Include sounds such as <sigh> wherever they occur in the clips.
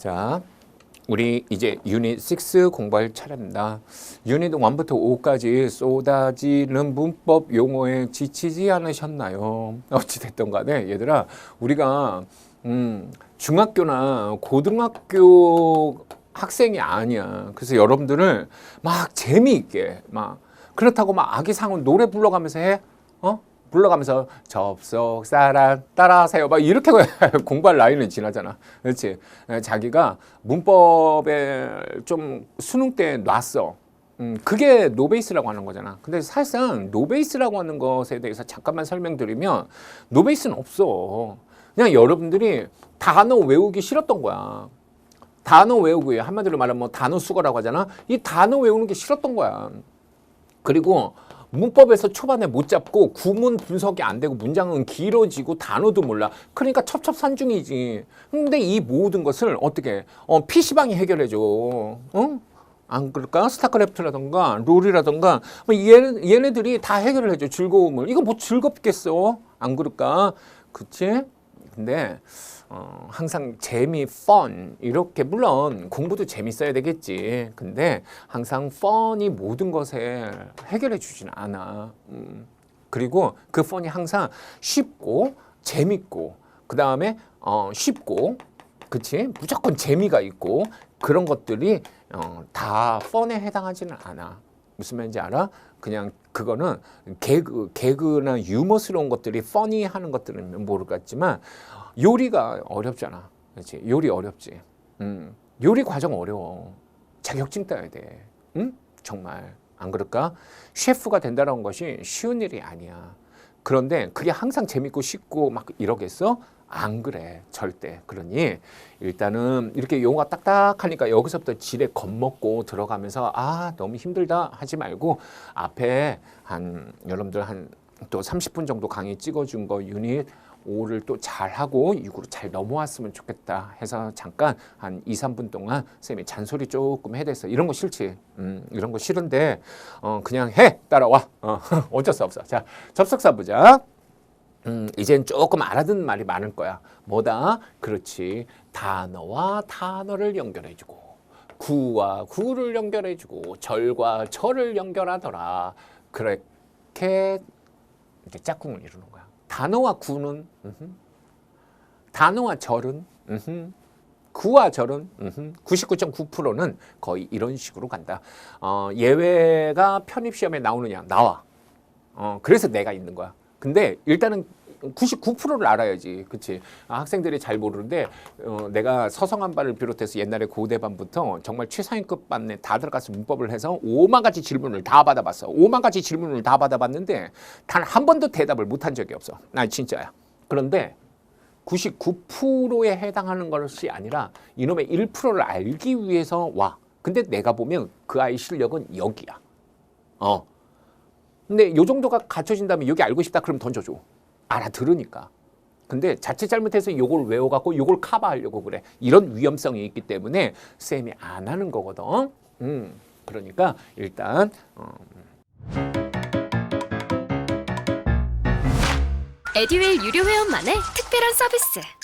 자, 우리 이제 유닛 6 공부할 차례입니다. 유닛 1부터 5까지 쏟아지는 문법 용어에 지치지 않으셨나요? <laughs> 어찌됐든 간에 얘들아, 우리가 음, 중학교나 고등학교 학생이 아니야. 그래서 여러분들을 막 재미있게 막 그렇다고 막 아기상은 노래 불러가면서 해? 어? 불러가면서 접속 사람 따라하세요. 막 이렇게 <laughs> 공부할 나이는 지나잖아. 그렇지? 에, 자기가 문법에 좀 수능 때 놨어. 음, 그게 노베이스라고 하는 거잖아. 근데 사실상 노베이스라고 하는 것에 대해서 잠깐만 설명드리면 노베이스는 없어. 그냥 여러분들이 단어 외우기 싫었던 거야. 단어 외우기 한마디로 말하면 뭐 단어 수거라고 하잖아. 이 단어 외우는 게 싫었던 거야. 그리고 문법에서 초반에 못 잡고 구문 분석이 안 되고 문장은 길어지고 단어도 몰라. 그러니까 첩첩산중이지. 근데 이 모든 것을 어떻게 어, PC방이 해결해 줘. 어? 안 그럴까? 스타크래프트라던가 롤이라던가 뭐 얘네, 얘네들이 다 해결을 해줘. 즐거움을. 이거 뭐 즐겁겠어? 안 그럴까? 그치? 근데 어, 항상 재미, fun 이렇게 물론 공부도 재밌어야 되겠지. 근데 항상 fun이 모든 것에 해결해 주진 않아. 음. 그리고 그 fun이 항상 쉽고 재밌고 그 다음에 어, 쉽고 그치? 무조건 재미가 있고 그런 것들이 어, 다 fun에 해당하지는 않아. 무슨 말인지 알아? 그냥 그거는 개그, 개그나 유머스러운 것들이 funny 하는 것들은 모르겠지만 요리가 어렵잖아. 그렇지? 요리 어렵지. 음. 요리 과정 어려워. 자격증 따야 돼. 응? 정말. 안 그럴까? 셰프가 된다는 것이 쉬운 일이 아니야. 그런데 그게 항상 재밌고 쉽고 막 이러겠어? 안 그래. 절대. 그러니 일단은 이렇게 용어가 딱딱하니까 여기서부터 지레 겁먹고 들어가면서 아, 너무 힘들다 하지 말고 앞에 한 여러분들 한 또 30분 정도 강의 찍어준 거 유닛 5를 또 잘하고 6으로 잘 넘어왔으면 좋겠다 해서 잠깐 한 2, 3분 동안 쌤이 잔소리 조금 해댔어. 이런 거 싫지. 음, 이런 거 싫은데 어, 그냥 해. 따라와. 어, <laughs> 어쩔 수 없어. 자, 접속사 보자. 음, 이젠 조금 알아듣는 말이 많을 거야. 뭐다? 그렇지. 단어와 단어를 연결해주고, 구와 구를 연결해주고, 절과 절을 연결하더라. 그렇게 이제 짝꿍을 이루는 거야. 단어와 구는, 음흠. 단어와 절은, 음흠. 구와 절은 99.9%는 거의 이런 식으로 간다. 어, 예외가 편입 시험에 나오느냐? 나와. 어, 그래서 내가 있는 거야. 근데 일단은 99%를 알아야지. 그치? 아, 학생들이 잘 모르는데, 어, 내가 서성한반을 비롯해서 옛날에 고대반부터 정말 최상위급 반에 다 들어가서 문법을 해서 5만 가지 질문을 다 받아봤어. 5만 가지 질문을 다 받아봤는데, 단 한 번도 대답을 못한 적이 없어. 나 진짜야. 그런데 99%에 해당하는 것이 아니라 이놈의 1%를 알기 위해서 와. 근데 내가 보면 그 아이 실력은 여기야. 어. 근데 요 정도가 갖춰진다면 여기 알고 싶다 그러면 던져줘. 알아들으니까. 근데 자칫 잘못해서 요걸 외워갖고 요걸 커버하려고 그래. 이런 위험성이 있기 때문에 쌤이 안 하는 거거든. 음, 그러니까 일단 어, 에듀윌 유료 회원만의 특별한 서비스.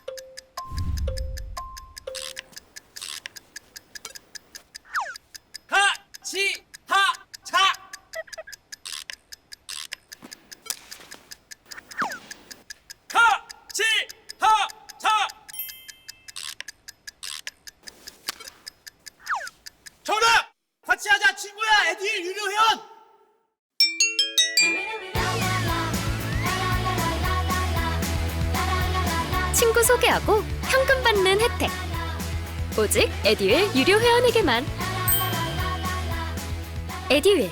오직 에듀윌 유료 회원에게만. 에듀윌.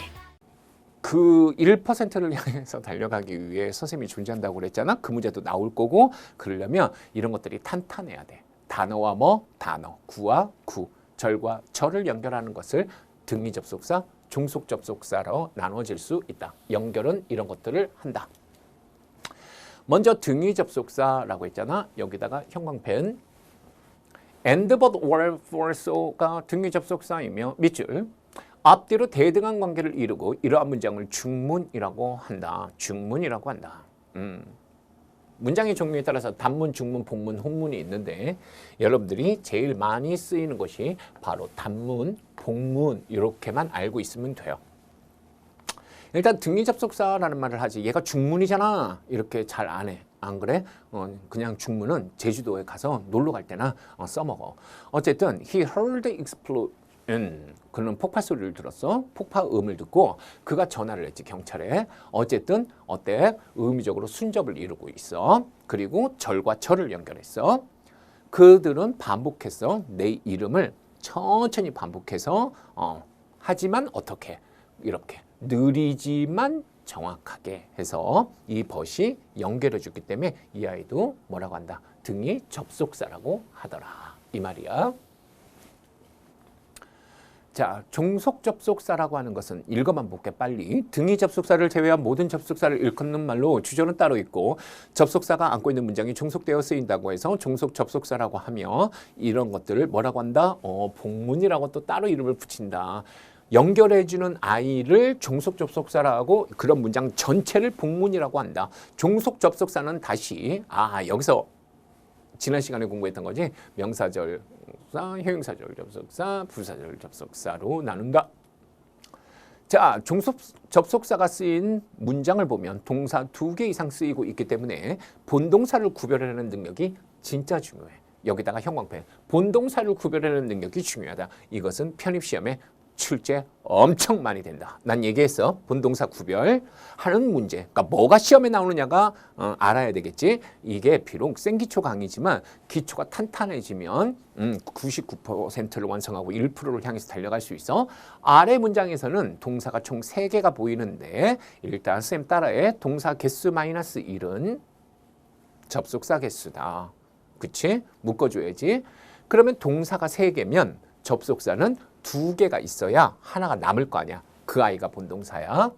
그 1%를 향해서 달려가기 위해 선생님이 존재한다고 그랬잖아. 그 문제도 나올 거고 그러려면 이런 것들이 탄탄해야 돼. 단어와 뭐 단어, 구와 구, 절과 절을 연결하는 것을 등위 접속사, 중속 접속사로 나눠질 수 있다. 연결은 이런 것들을 한다. 먼저 등위 접속사라고 했잖아. 여기다가 형광펜 and but or for so가 등위 접속사이며 밑줄 앞뒤로 대등한 관계를 이루고 이러한 문장을 중문이라고 한다. 중문이라고 한다. 음. 문장의 종류에 따라서 단문, 중문, 복문, 혼문이 있는데 여러분들이 제일 많이 쓰이는 것이 바로 단문, 복문 이렇게만 알고 있으면 돼요. 일단 등위 접속사라는 말을 하지 얘가 중문이잖아 이렇게 잘 안 해. 안 그래? 어, 그냥 중문은 제주도에 가서 놀러 갈 때나 어, 써먹어. 어쨌든 he heard explosion. 그는 폭파 소리를 들었어. 폭파음을 듣고 그가 전화를 했지 경찰에. 어쨌든 어때? 의미적으로 순접을 이루고 있어. 그리고 절과 절을 연결했어. 그들은 반복했어. 내 이름을 천천히 반복해서 어, 하지만 어떻게 이렇게 느리지만 정확하게 해서 이 벗이 연결해 주기 때문에 이 아이도 뭐라고 한다 등이 접속사라고 하더라 이 말이야. 자, 종속 접속사라고 하는 것은 읽어만 볼게 빨리. 등이 접속사를 제외한 모든 접속사를 일컫는 말로 주절은 따로 있고 접속사가 안고 있는 문장이 종속되어 쓰인다고 해서 종속 접속사라고 하며 이런 것들을 뭐라고 한다? 어, 복문이라고 또 따로 이름을 붙인다. 연결해주는 아이를 종속 접속사라고 그런 문장 전체를 복문이라고 한다. 종속 접속사는 다시 아 여기서 지난 시간에 공부했던 거지 명사절 접속사, 형용사절 접속사, 부사절 접속사로 나눈다. 자, 종속 접속사가 쓰인 문장을 보면 동사 두 개 이상 쓰이고 있기 때문에 본동사를 구별하는 능력이 진짜 중요해. 여기다가 형광펜. 본동사를 구별하는 능력이 중요하다. 이것은 편입 시험에 출제 엄청 많이 된다. 난 얘기했어. 본동사 구별 하는 문제. 그러니까 뭐가 시험에 나오느냐가 어, 알아야 되겠지. 이게 비록 생기초 강의지만 기초가 탄탄해지면 음, 99%를 완성하고 1%를 향해서 달려갈 수 있어. 아래 문장에서는 동사가 총 3개가 보이는데 일단 쌤 따라해. 동사 개수 마이너스 1은 접속사 개수다. 그치? 묶어줘야지. 그러면 동사가 세 개면 접속사는 두 개가 있어야 하나가 남을 거 아니야. 그 아이가 본동사야.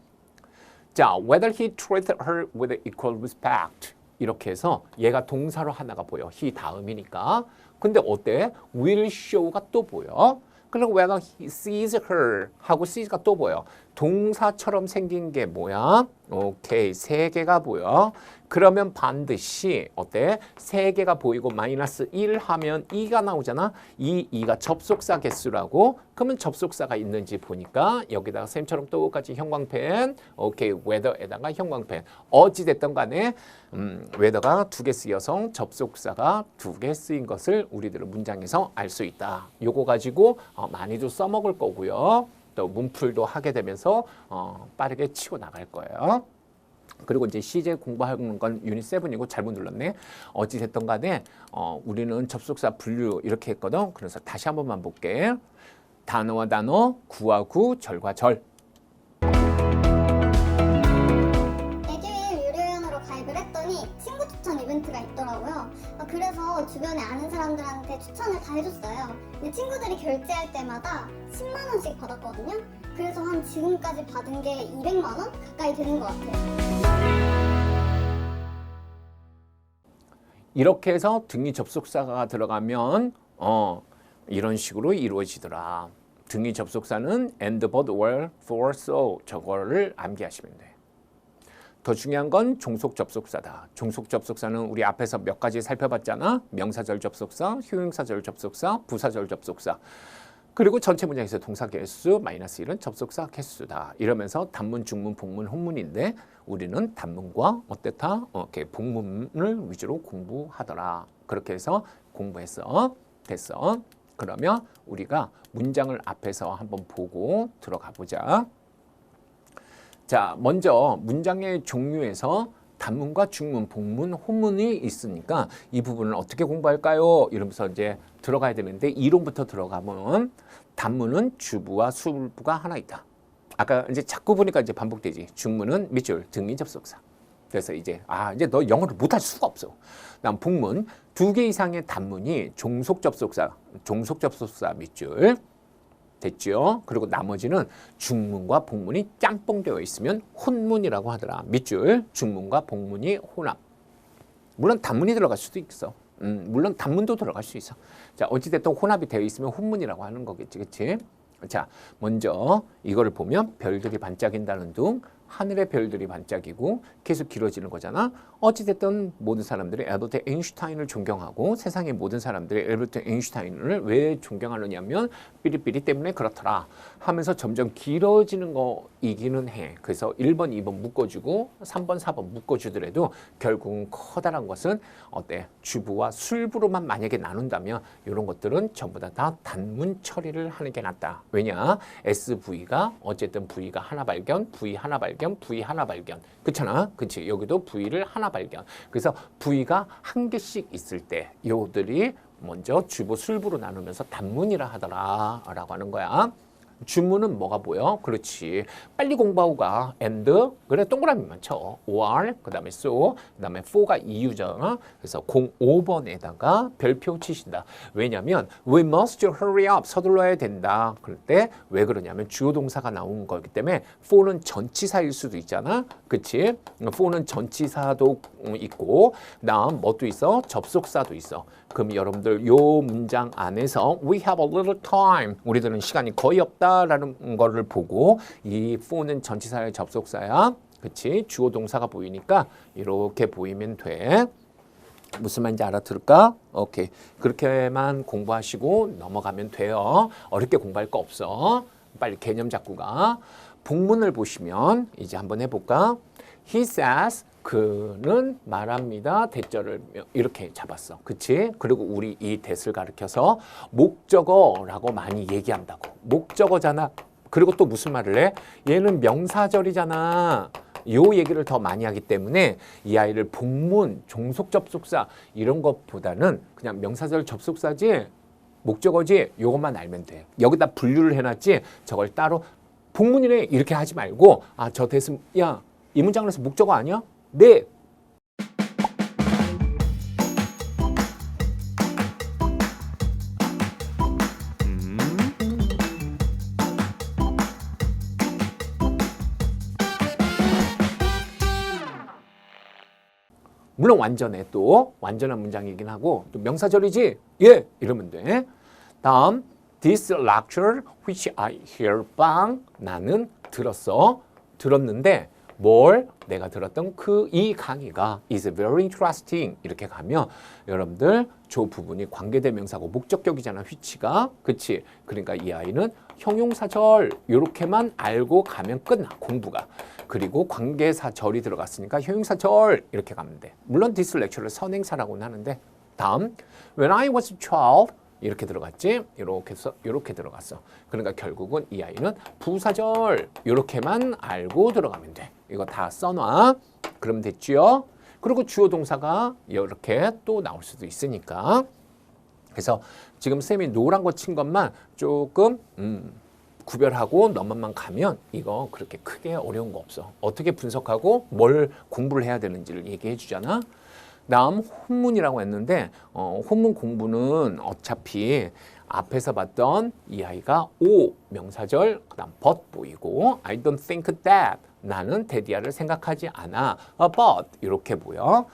자, whether he treated her with equal respect. 이렇게 해서 얘가 동사로 하나가 보여. he 다음이니까. 근데 어때? will show가 또 보여. 그리고 whether he sees her 하고 sees가 또 보여. 동사처럼 생긴 게 뭐야? 오케이, 세 개가 보여. 그러면 반드시 어때? 세 개가 보이고 마이너스 1 하면 2가 나오잖아. 이 2가 접속사 개수라고. 그러면 접속사가 있는지 보니까 여기다가 쌤처럼 똑같이 형광펜. 오케이, whether에다가 형광펜. 어찌 됐든 간에 음, whether가 두 개 쓰여서 접속사가 두 개 쓰인 것을 우리들은 문장에서 알 수 있다. 요거 가지고 어, 많이도 써먹을 거고요. 또 문풀도 하게 되면서 어, 빠르게 치고 나갈 거예요. 그리고 이제 CJ 공부하는 건 유닛 7이고 잘못 눌렀네. 어찌 됐든 간에 어, 우리는 접속사 분류 이렇게 했거든. 그래서 다시 한 번만 볼게. 단어와 단어, 구와 구, 절과 절. 에듀윌 유료연으로 가입을 했더니 친구 추천 이벤트가 있더라고요. 어, 그래서 주변에 아는 사람들한테 추천을 다 해줬어요. 근데 친구들이 결제할 때마다 10만 원씩 받았거든요. 그래서 한 지금까지 받은 게 200만 원 가까이 되는 것 같아요. 이렇게 해서 등이 접속사가 들어가면 어, 이런 식으로 이루어지더라. 등이 접속사는 and but were for so 저거를 암기하시면 돼. 더 중요한 건 종속 접속사다. 종속 접속사는 우리 앞에서 몇 가지 살펴봤잖아. 명사절 접속사, 효용사절 접속사, 부사절 접속사. 그리고 전체 문장에서 동사 개수 마이너스 1은 접속사 개수다. 이러면서 단문, 중문, 복문, 혼문인데 우리는 단문과 어땠다? 어, 이렇게 복문을 위주로 공부하더라. 그렇게 해서 공부했어. 됐어. 그러면 우리가 문장을 앞에서 한번 보고 들어가 보자. 자, 먼저 문장의 종류에서 단문과 중문, 복문, 혼문이 있으니까 이 부분을 어떻게 공부할까요? 이러면서 이제 들어가야 되는데 이론부터 들어가면 단문은 주부와 수부가 하나 있다. 아까 이제 자꾸 보니까 이제 반복되지. 중문은 밑줄, 등인 접속사. 그래서 이제 아 이제 너 영어를 못할 수가 없어. 그다음 복문 두 개 이상의 단문이 종속 접속사, 종속 접속사 밑줄. 됐죠? 그리고 나머지는 중문과 복문이 짬뽕되어 있으면 혼문이라고 하더라. 밑줄 중문과 복문이 혼합. 물론 단문이 들어갈 수도 있어. 음, 물론 단문도 들어갈 수 있어. 자, 어찌됐든 혼합이 되어 있으면 혼문이라고 하는 거겠지, 그치? 자, 먼저 이거를 보면 별들이 반짝인다는 둥, 하늘의 별들이 반짝이고 계속 길어지는 거잖아. 어찌됐든 모든 사람들이 엘버트 에인슈타인을 존경하고 세상의 모든 사람들이 엘버트 에인슈타인을 왜 존경하느냐면 삐리삐리 때문에 그렇더라 하면서 점점 길어지는 거이기는 해. 그래서 1번, 2번 묶어주고 3번, 4번 묶어주더라도 결국은 커다란 것은 어때? 주부와 술부로만 만약에 나눈다면 이런 것들은 전부 다, 다 단문 처리를 하는 게 낫다. 왜냐? SV가 어쨌든 V가 하나 발견, V 하나 발견, V 하나 발견. 그렇잖아. 그치? 여기도 V를 하나 발견. 그래서 V가 한 개씩 있을 때 요들이 먼저 주부 술부로 나누면서 단문이라 하더라라고 하는 거야. 주문은 뭐가 보여? 그렇지. 빨리 공부하고 가. and 그래 동그라미만 쳐. or 그다음에 so 그다음에 for가 이유잖아. 그래서 05번에다가 별표 치신다. 왜냐면 we must hurry up 서둘러야 된다. 그럴 때 왜 그러냐면 주어 동사가 나온 거기 때문에 for는 전치사일 수도 있잖아. 그치? for는 전치사도 있고 그다음 뭐도 있어? 접속사도 있어. 그럼 여러분들 요 문장 안에서 we have a little time 우리들은 시간이 거의 없다 라는 거를 보고 이 for는 전치사의 접속사야. 그치? 주어 동사가 보이니까 이렇게 보이면 돼. 무슨 말인지 알아들을까? 오케이. 그렇게만 공부하시고 넘어가면 돼요. 어렵게 공부할 거 없어. 빨리 개념 잡고 가. 본문을 보시면 이제 한번 해볼까? He says 그는 말합니다. 대절을 이렇게 잡았어. 그치? 그리고 우리 이 대를 가리켜서 목적어라고 많이 얘기한다고. 목적어잖아. 그리고 또 무슨 말을 해? 얘는 명사절이잖아. 요 얘기를 더 많이 하기 때문에 이 아이를 복문, 종속 접속사 이런 것보다는 그냥 명사절 접속사지 목적어지 요것만 알면 돼. 여기다 분류를 해놨지 저걸 따로 복문이래 이렇게 하지 말고 아 저 대신 야이 문장에서 목적어 아니야? 네. 물론 완전해 또. 완전한 문장이긴 하고. 또 명사절이지? 예 이러면 돼. 다음 this lecture which I hear bang 나는 들었어. 들었는데 뭘? 내가 들었던 그 이 강의가 is very interesting. 이렇게 가면 여러분들 저 부분이 관계대명사고 목적격이잖아 which가. 그치? 그러니까 이 아이는 형용사절. 이렇게만 알고 가면 끝나 공부가. 그리고 관계사절이 들어갔으니까 형용사절. 이렇게 가면 돼. 물론 this lecture를 선행사라고는 하는데 다음 when I was 12 이렇게 들어갔지? 이렇게 해서 이렇게 들어갔어. 그러니까 결국은 이 아이는 부사절. 이렇게만 알고 들어가면 돼 이거 다 써놔 그러면 됐죠 그리고 주어 동사가 이렇게 또 나올 수도 있으니까 그래서 지금 쌤이 노란 거 친 것만 조금 음, 구별하고 너만만 가면 이거 그렇게 크게 어려운 거 없어. 어떻게 분석하고 뭘 공부를 해야 되는지를 얘기해 주잖아. 다음 혼문이라고 했는데 어, 혼문 공부는 어차피 앞에서 봤던 이 아이가 오 명사절 그다음 but 보이고 I don't think that 나는 데디아를 생각하지 않아. 아, but 이렇게 보여.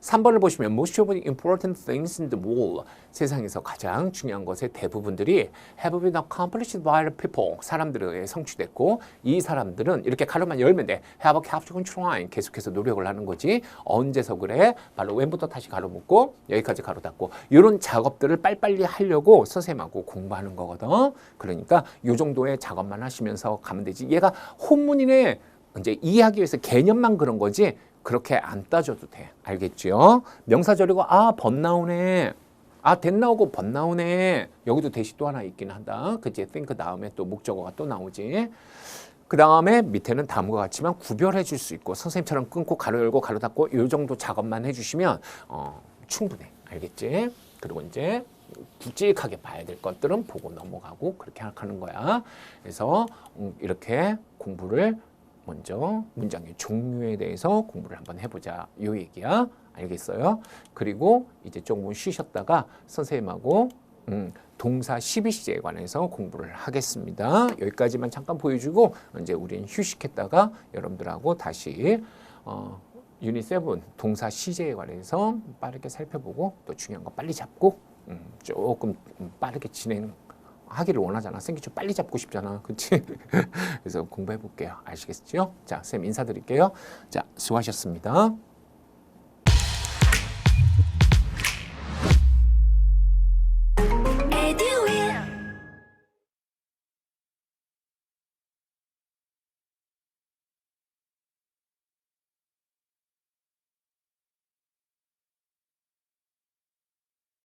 3번을 보시면 most of the important things in the world. 세상에서 가장 중요한 것의 대부분들이 have been accomplished by the people. 사람들에 성취됐고 이 사람들은 이렇게 가로만 열면 돼. have kept on trying. 계속해서 노력을 하는 거지. 언제서 그래? 바로 왼부터 다시 가로 묶고 여기까지 가로 닫고 이런 작업들을 빨리빨리 하려고 선생님하고 공부하는 거거든. 그러니까 이 정도의 작업만 하시면서 가면 되지. 얘가 혼문이네 이제 이해하기 위해서 개념만 그런 거지 그렇게 안 따져도 돼. 알겠죠? 명사절이고 아, 번 나오네. 아, 된 나오고 번 나오네. 여기도 대시 또 하나 있긴 한다. 그치? think 다음에 또 목적어가 또 나오지. 그 다음에 밑에는 다음과 같지만 구별해 줄 수 있고 선생님처럼 끊고 가로 열고 가로 닫고 이 정도 작업만 해주시면 어, 충분해. 알겠지? 그리고 이제 굵직하게 봐야 될 것들은 보고 넘어가고 그렇게 하는 거야. 그래서 음, 이렇게 공부를 먼저 문장의 종류에 대해서 공부를 한번 해보자. 요 얘기야. 알겠어요? 그리고 이제 조금 쉬셨다가 선생님하고 음, 동사 12시제에 관해서 공부를 하겠습니다. 여기까지만 잠깐 보여주고 이제 우린 휴식했다가 여러분들하고 다시 어, 유닛 7 동사 시제에 관해서 빠르게 살펴보고 또 중요한 거 빨리 잡고 음, 조금 빠르게 진행 하기를 원하잖아. 생기초 빨리 잡고 싶잖아. <laughs> 그치? 그래서 공부해 볼게요. 아시겠죠? 자, 쌤 인사드릴게요. 자, 수고하셨습니다.